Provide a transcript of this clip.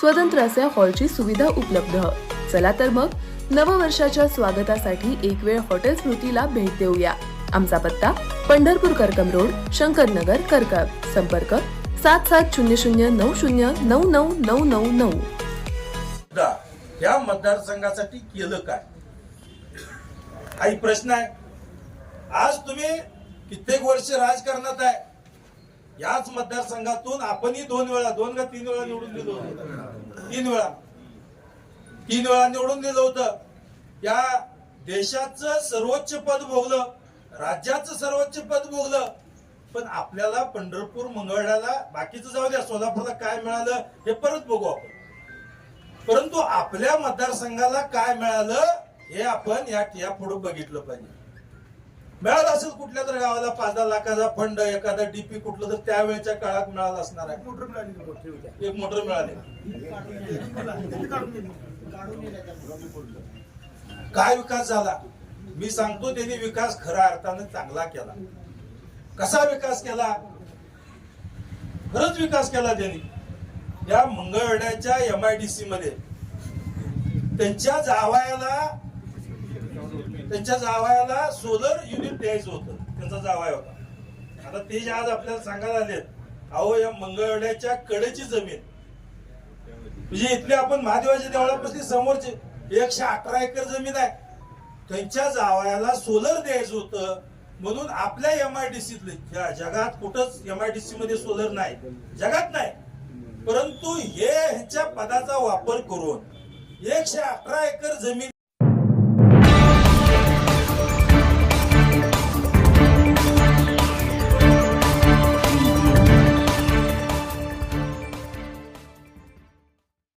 स्वतंत्र असे हॉलची सुविधा उपलब्ध. चला तर मग नववर्षाच्या स्वागतासाठी एक वेळ हॉटेल स्मृतीला भेट देऊया. आमचा पत्ता पंढरपूर करकम रोड शंकरनगर करकम संपर्क सात सात शून्य शून्य नऊ शून्य नऊ नऊ नऊ नऊ. नऊ या मतदारसंघासाठी केलं काय? काही प्रश्न आहे. आज तुम्ही कित्येक वर्ष राजकारणात आहे. याच मतदारसंघातून आपणही दोन वेळा दोन का तीन वेळा निवडून दिलं होतं. तीन वेळा. तीन वेळा निवडून दिलं होतं. या देशाचं सर्वोच्च पद भोगलं राज्याचं सर्वोच्च पद भोगलं पण आपल्याला पंढरपूर मंगळवेढ्याला बाकीचं जाऊ द्या सोलापूरला काय मिळालं हे परत बघू आपण. परंतु आपल्या मतदारसंघाला काय मिळालं हे आपण या या पुढे बघितलं पाहिजे. मिळालं असेल कुठल्या तर गावाला पाच दहा लाखाचा फंड एखादा डीपी कुठलं तर त्यावेळेच्या काळात मिळालं असणार आहे. एक मोटर मिळाली काय विकास झाला? मी सांगतो त्यांनी विकास खऱ्या अर्थाने चांगला केला. कसा विकास केला? खरंच विकास केला त्यांनी. या मंगळवेढ्याच्या एम आय डी सी मध्ये. त्यांच्या जावयाला त्यांच्या जावयाला सोलर युनिट द्यायचं होतं. त्यांचा जावाय होता. आता ते जे आज आपल्याला सांगायला आलेत अहो या मंगळवाड्याच्या कडेची जमीन. म्हणजे इथले आपण महादेवाच्या देवळापासून समोरचे एकशे अठरा एकर जमीन आहे. त्यांच्या जावयाला सोलर द्यायचं होतं. म्हणून आपल्या एम आय डी सीतले जगात कुठंच एम आय डी सी मध्ये सोलर नाही. जगात नाही. परंतु हे ह्याच्या पदाचा वापर करून एकशे अठरा एकर जमीन